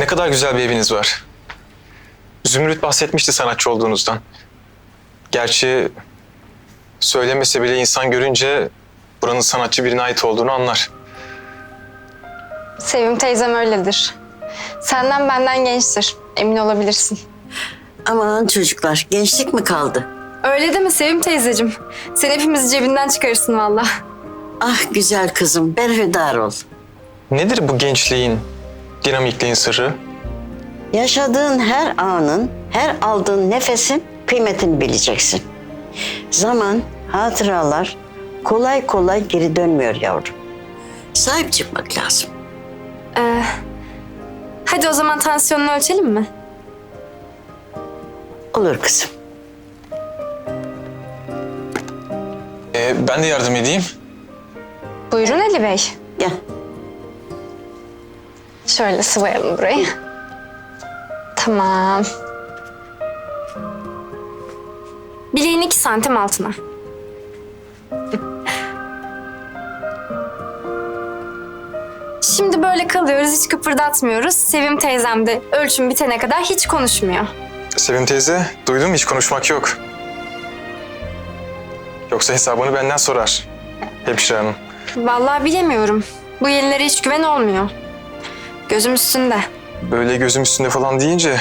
Ne kadar güzel bir eviniz var. Zümrüt bahsetmişti sanatçı olduğunuzdan. Gerçi söylemese bile insan görünce buranın sanatçı birine ait olduğunu anlar. Sevim teyzem öyledir. Senden benden gençtir. Emin olabilirsin. Aman çocuklar gençlik mi kaldı? Öyle mi Sevim teyzeciğim? Sen hepimizi cebinden çıkarırsın valla. Ah güzel kızım berhudar ol. Nedir bu gençliğin, dinamikliğin sırrı? Yaşadığın her anın, her aldığın nefesin kıymetini bileceksin. Zaman, hatıralar kolay kolay geri dönmüyor yavrum. Sahip çıkmak lazım. Ee, hadi o zaman tansiyonunu ölçelim mi? Olur kızım. Ee, ben de yardım edeyim. Buyurun Ali Bey. Gel. Şöyle sıvayalım burayı. Tamam. Bileğin iki santim altına. Şimdi böyle kalıyoruz, hiç kıpırdatmıyoruz. Sevim teyzem de ölçüm bitene kadar hiç konuşmuyor. Sevim teyze, duydum hiç konuşmak yok. Yoksa hesabını benden sorar. Hemşire hanım. Vallahi bilemiyorum. Bu yenilere hiç güven olmuyor. Gözüm üstünde. Böyle gözüm üstünde falan deyince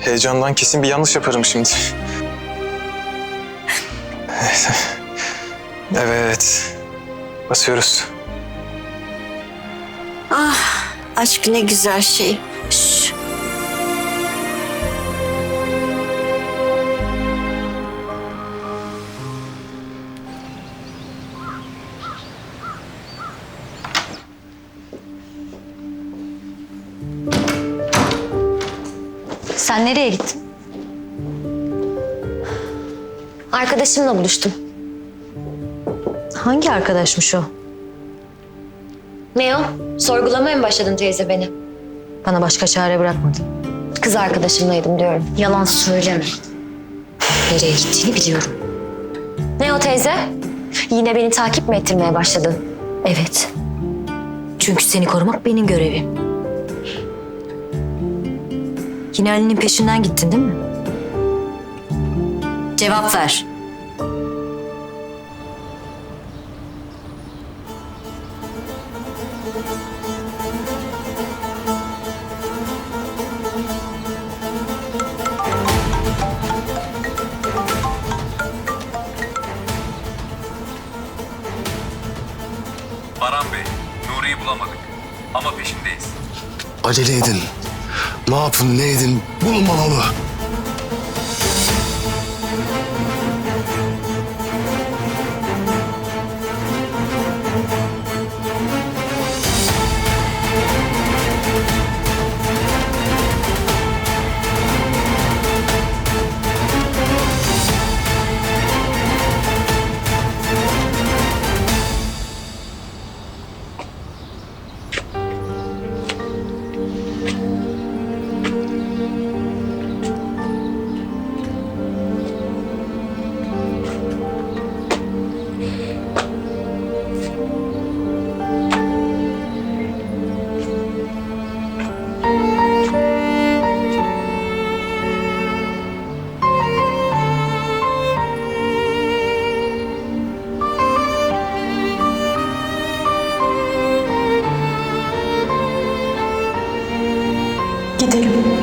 heyecandan kesin bir yanlış yaparım şimdi. Evet. Basıyoruz. Ah aşk ne güzel şey. Sen nereye gittin? Arkadaşımla buluştum. Hangi arkadaşmış o? Ne o? Sorgulamaya mı başladın teyze beni? Bana başka çare bırakmadın. Kız arkadaşımlaydım diyorum. Yalan söyleme. Nereye gittiğini biliyorum. Ne o teyze? Yine beni takip mi ettirmeye başladın? Evet. Çünkü seni korumak benim görevim. Yine Ali'nin peşinden gittin değil mi? Cevap ver. Baran Bey, Nuri'yi bulamadık. Ama peşindeyiz. Acele edin. Ne yapın ne edin bulunmamalı. Gidelim.